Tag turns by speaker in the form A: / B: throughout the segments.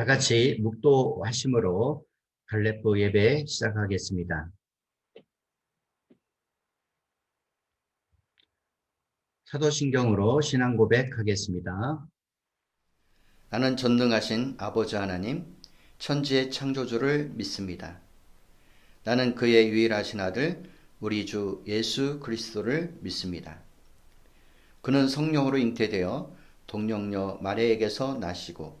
A: 다 같이 묵도하심으로 갈렙부 예배 시작하겠습니다. 사도신경으로 신앙 고백하겠습니다.
B: 나는 전능하신 아버지 하나님, 천지의 창조주를 믿습니다. 나는 그의 유일하신 아들, 우리 주 예수 그리스도를 믿습니다. 그는 성령으로 잉태되어 동령녀 마리에게서 나시고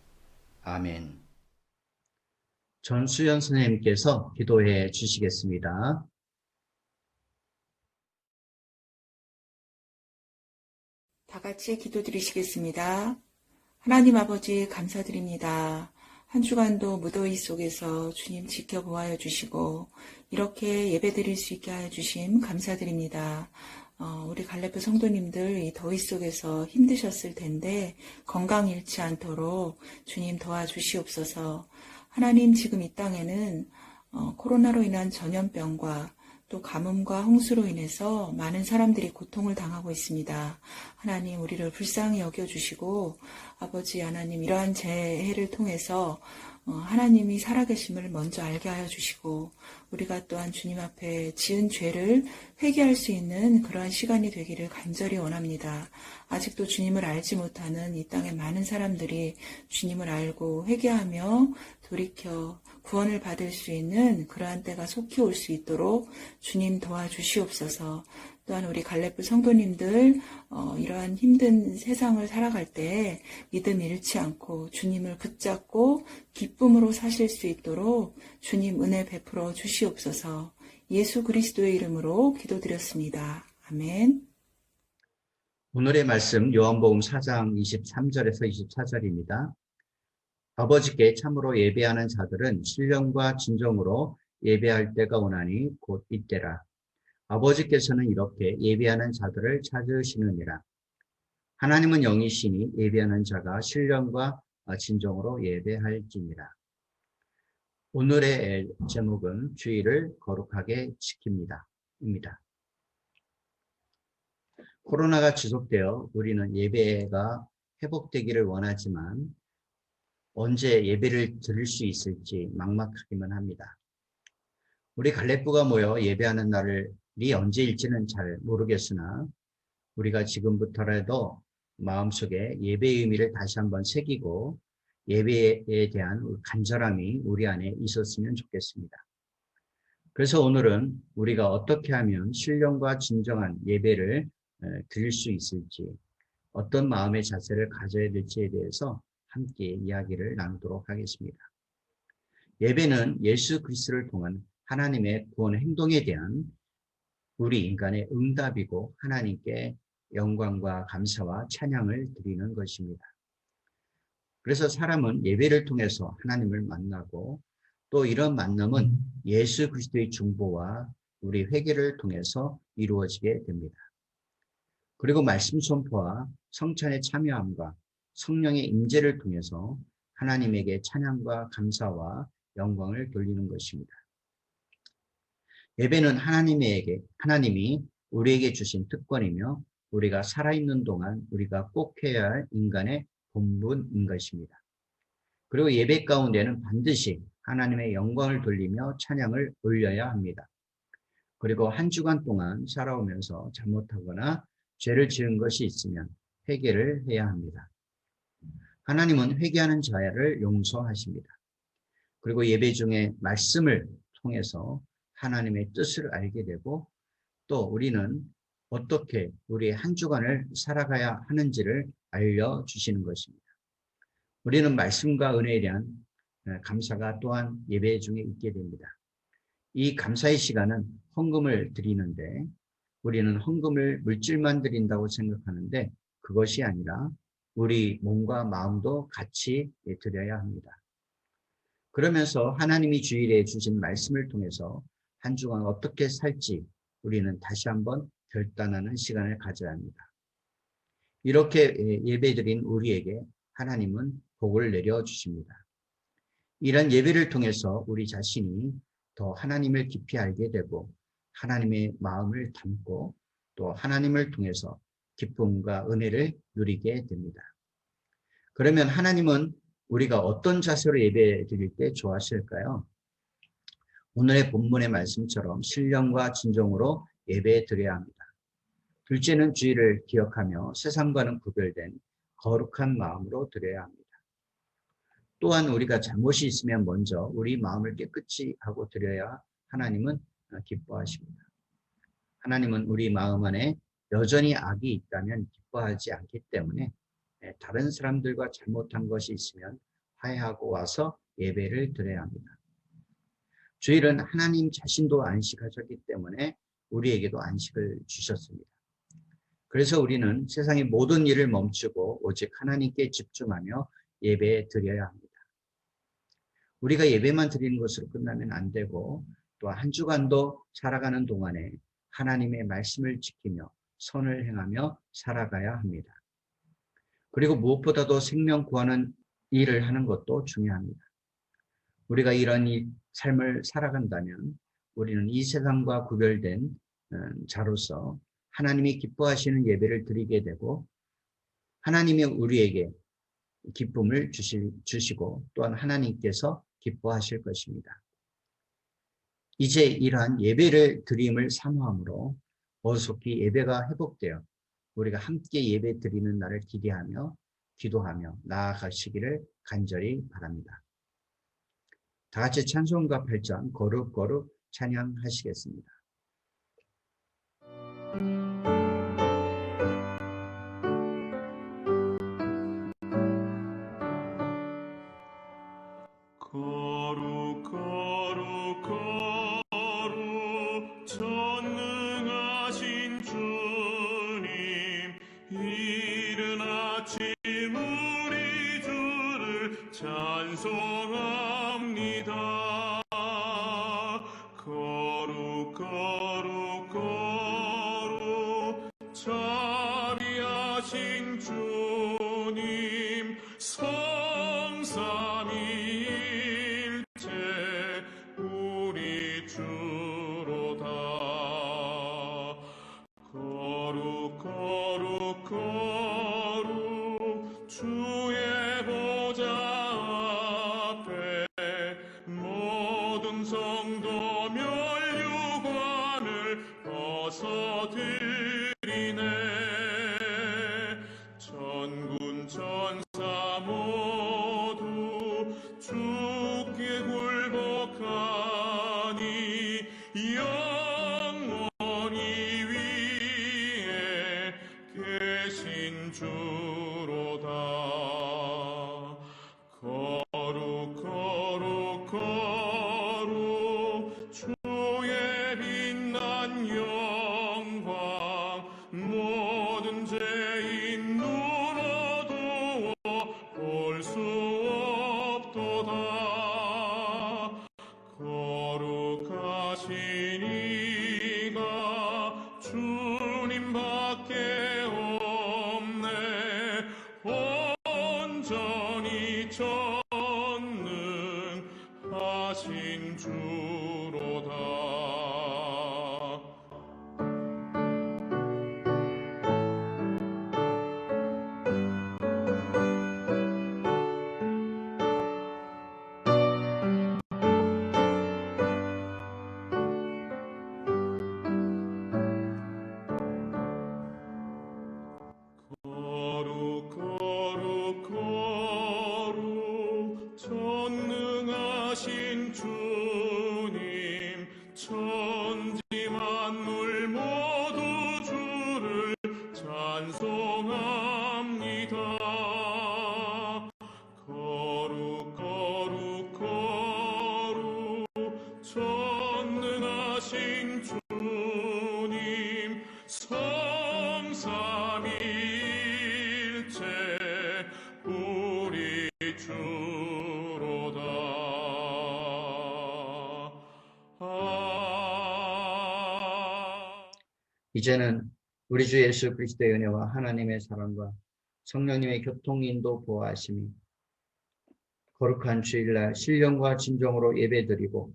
B: 아멘.
A: 전수연 선생님께서 기도해 주시겠습니다.
C: 다 같이 기도드리시겠습니다. 하나님 아버지 감사드립니다. 한 주간도 무더위 속에서 주님 지켜보아여 주시고 이렇게 예배드릴 수 있게 하여 주심 감사드립니다. 어, 우리 갈레프 성도님들 이 더위 속에서 힘드셨을 텐데 건강 잃지 않도록 주님 도와주시옵소서. 하나님 지금 이 땅에는 어, 코로나로 인한 전염병과 또 가뭄과 홍수로 인해서 많은 사람들이 고통을 당하고 있습니다. 하나님 우리를 불쌍히 여겨주시고 아버지 하나님 이러한 재해를 통해서 어, 하나님이 살아계심을 먼저 알게 하여 주시고 우리가 또한 주님 앞에 지은 죄를 회개할 수 있는 그러한 시간이 되기를 간절히 원합니다. 아직도 주님을 알지 못하는 이 땅의 많은 사람들이 주님을 알고 회개하며 돌이켜 구원을 받을 수 있는 그러한 때가 속히 올 수 있도록 주님 도와주시옵소서. 또한 우리 갈레프 성도님들 어, 이러한 힘든 세상을 살아갈 때 믿음 잃지 않고 주님을 붙잡고 기쁨으로 사실 수 있도록 주님 은혜 베풀어 주시옵소서. 예수 그리스도의 이름으로 기도드렸습니다. 아멘.
A: 오늘의 말씀 요한복음 4장 23절에서 24절입니다. 아버지께 참으로 예배하는 자들은 신령과 진정으로 예배할 때가 오나니 곧 이때라. 아버지께서는 이렇게 예배하는 자들을 찾으시느니라. 하나님은 영이시니 예배하는 자가 신령과 진정으로 예배할지니라. 오늘의 제목은 주의를 거룩하게 지킵니다. 입니다. 코로나가 지속되어 우리는 예배가 회복되기를 원하지만 언제 예배를 드릴 수 있을지 막막하기만 합니다. 우리 갈렙부가 모여 예배하는 날이 언제일지는 잘 모르겠으나 우리가 지금부터라도 마음속에 예배의 의미를 다시 한번 새기고 예배에 대한 간절함이 우리 안에 있었으면 좋겠습니다. 그래서 오늘은 우리가 어떻게 하면 신령과 진정한 예배를 드릴 수 있을지 어떤 마음의 자세를 가져야 될지에 대해서 함께 이야기를 나누도록 하겠습니다. 예배는 예수 그리스도를 통한 하나님의 구원 행동에 대한 우리 인간의 응답이고 하나님께 영광과 감사와 찬양을 드리는 것입니다. 그래서 사람은 예배를 통해서 하나님을 만나고 또 이런 만남은 예수 그리스도의 중보와 우리 회개를 통해서 이루어지게 됩니다. 그리고 말씀 선포와 성찬의 참여함과 성령의 임재를 통해서 하나님에게 찬양과 감사와 영광을 돌리는 것입니다. 예배는 하나님에게 하나님이 우리에게 주신 특권이며 우리가 살아있는 동안 우리가 꼭 해야 할 인간의 본분인 것입니다. 그리고 예배 가운데는 반드시 하나님의 영광을 돌리며 찬양을 올려야 합니다. 그리고 한 주간 동안 살아오면서 잘못하거나 죄를 지은 것이 있으면 회개를 해야 합니다. 하나님은 회개하는 자를 용서하십니다. 그리고 예배 중에 말씀을 통해서 하나님의 뜻을 알게 되고 또 우리는 어떻게 우리 한 주간을 살아가야 하는지를 알려주시는 것입니다. 우리는 말씀과 은혜에 대한 감사가 또한 예배 중에 있게 됩니다. 이 감사의 시간은 헌금을 드리는데 우리는 헌금을 물질만 드린다고 생각하는데 그것이 아니라 우리 몸과 마음도 같이 드려야 합니다. 그러면서 하나님이 주일에 주신 말씀을 통해서 한 주간 어떻게 살지 우리는 다시 한번 결단하는 시간을 가져야 합니다. 이렇게 예배드린 우리에게 하나님은 복을 내려 주십니다. 이런 예배를 통해서 우리 자신이 더 하나님을 깊이 알게 되고 하나님의 마음을 담고 또 하나님을 통해서 기쁨과 은혜를 누리게 됩니다. 그러면 하나님은 우리가 어떤 자세로 예배 드릴 때 좋아하실까요? 오늘의 본문의 말씀처럼 신령과 진정으로 예배 드려야 합니다. 둘째는 주의를 기억하며 세상과는 구별된 거룩한 마음으로 드려야 합니다. 또한 우리가 잘못이 있으면 먼저 우리 마음을 깨끗이 하고 드려야 하나님은 기뻐하십니다. 하나님은 우리 마음 안에 여전히 악이 있다면 기뻐하지 않기 때문에 예, 다른 사람들과 잘못한 것이 있으면 화해하고 와서 예배를 드려야 합니다. 주일은 하나님 자신도 안식하셨기 때문에 우리에게도 안식을 주셨습니다. 그래서 우리는 세상의 모든 일을 멈추고 오직 하나님께 집중하며 예배 드려야 합니다. 우리가 예배만 드리는 것으로 끝나면 안 되고 또 한 주간도 살아가는 동안에 하나님의 말씀을 지키며 선을 행하며 살아가야 합니다. 그리고 무엇보다도 생명 구하는 일을 하는 것도 중요합니다. 우리가 이런 삶을 살아간다면 우리는 이 세상과 구별된 음, 자로서 하나님이 기뻐하시는 예배를 드리게 되고 하나님이 우리에게 기쁨을 주시고 또한 하나님께서 기뻐하실 것입니다. 이제 이러한 예배를 드림을 사모함으로 어속히 예배가 회복되어 우리가 함께 예배 드리는 날을 기대하며 기도하며 나아가시기를 간절히 바랍니다. 다 같이 찬송가 8장 거룩 거룩 찬양하시겠습니다.
D: 거룩 주의 보좌 앞에 모든 성도 멸류관을 벗어 드리네. 전군 전사 모두 주께 굴복하니 온전히 전능하신 주. 찬송합니다. 거룩 거룩 거룩 전능하신 주님 성삼일체 우리 주 아.
A: 이제는 우리 주 예수 그리스도의 은혜와 하나님의 사랑과 성령님의 교통 인도 보호하심이 거룩한 주일날 신령과 진정으로 예배드리고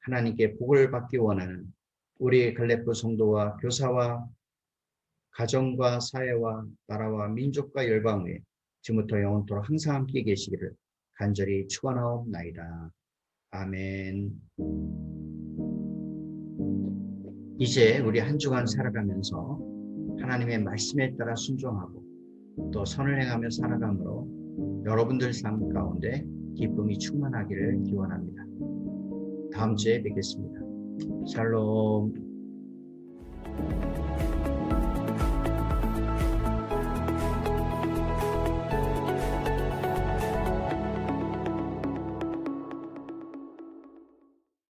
A: 하나님께 복을 받기 원하는 우리 갈레프 성도와 교사와 가정과 사회와 나라와 민족과 열방 위에 지금부터 영원토록 항상 함께 계시기를 간절히 축원하옵나이다. 아멘. 이제 우리 한 주간 살아가면서 하나님의 말씀에 따라 순종하고 또 선을 행하며 살아감으로 여러분들 삶 가운데 기쁨이 충만하기를 기원합니다. 다음 주에 뵙겠습니다. 샬롬.